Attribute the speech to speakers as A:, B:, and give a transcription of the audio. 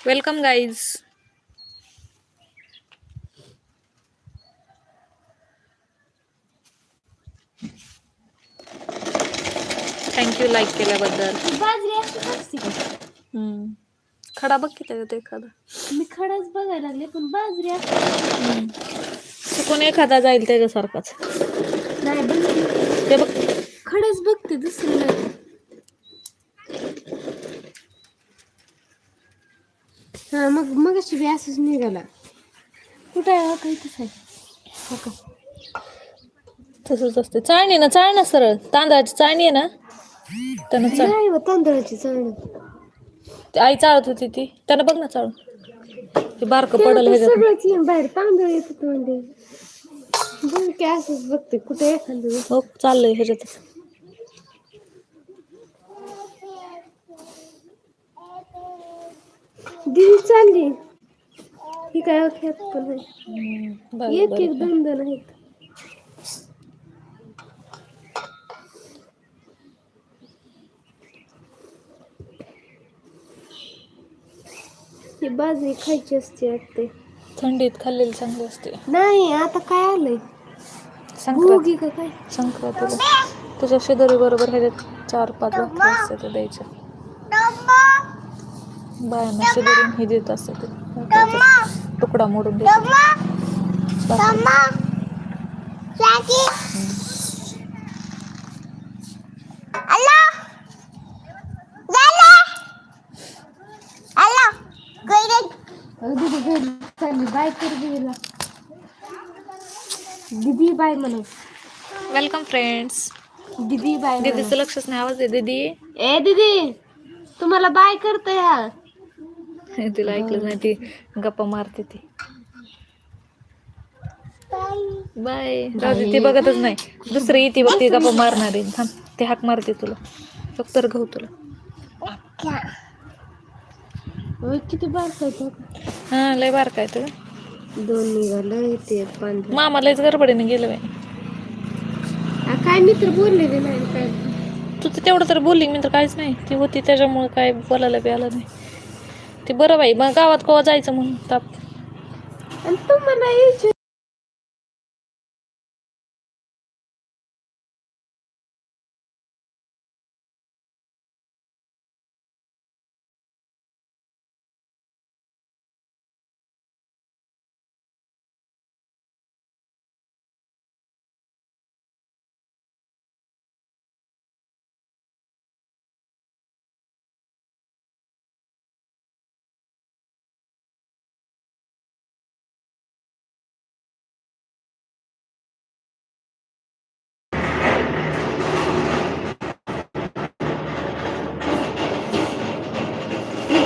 A: Welcome guys thank you like केल्याबद्दल. खडा बघ किती एखादा.
B: मी खडाच बघायला लागले पण
A: हम्म. चुकून एखादा जाईल त्याच्यासारखाच.
B: नाही बघ.
A: ते बघ.
B: खडच बघते दुसरं हा मग मग अशी बी असंच निघाला. कुठं आहे हो काही तसं आहे? हो का?
A: तसंच असते. चाळणी ना चाळ ना सरळ. तांदळाची चाळणी आहे ना? त्यानं चाळ.
B: नाही हो तांदळाची चाळण.
A: ती आई चाळत होती ती. त्यानं बघ ना चाळून. ते बारकं पडल ह्याच्यात
B: सगळंच येईन बाहेर तांदूळ येतात म्हणजे बघ की असंच बघते कुठे एखादं.
A: हो चाललंय ह्याच्यात
B: दिदी चालली. ही काय खेळत पण नाही एक. एक दोन दोन आहेत ही बाजरी खायची असते वाटते.
A: थंडीत खाल्लेली चांगली असते.
B: नाही आता काय आलंय?
A: संक्रांत.
B: भोगी का काय?
A: संक्रांतीला तुझ्या शेजारी बरोबर ह्याच्यात चार पाच भाकरी असते ते द्यायच्या बायांना शेजारून हे देत असते तुकडा मोडून देत
B: बाय दीदी बाय म्हणा
A: वेलकम फ्रेंड्स.
B: दीदी बाय.
A: दीदीचं लक्षच नाही आवाज आहे दीदी.
B: ए दीदी तुम्हाला बाय करते हा.
A: तिला ऐकलं नाही ती गप्पा मारते ती. बाय. राहू ती बघतच नाही. दुसरी येते बघ ती गप्पा मारणार आहे. थांब ते हाक मारते तुला. फक्त गहू तुला.
B: किती बार करतो
A: हा लय बार काय तर
B: दोन निघालं ते पांढरं.
A: मामा लयच गडबडीने गेलं बाई.
B: काय मी तर बोललेले नाही काय?
A: तू तर तेवढं तर बोलली मी तर काहीच नाही. ती होती त्याच्यामुळे काय बोलायला बी आलं नाही. ते बरं बाई मग गावात कोवा जायचं म्हणून? ताप
B: आणि तुम्हाला यायचे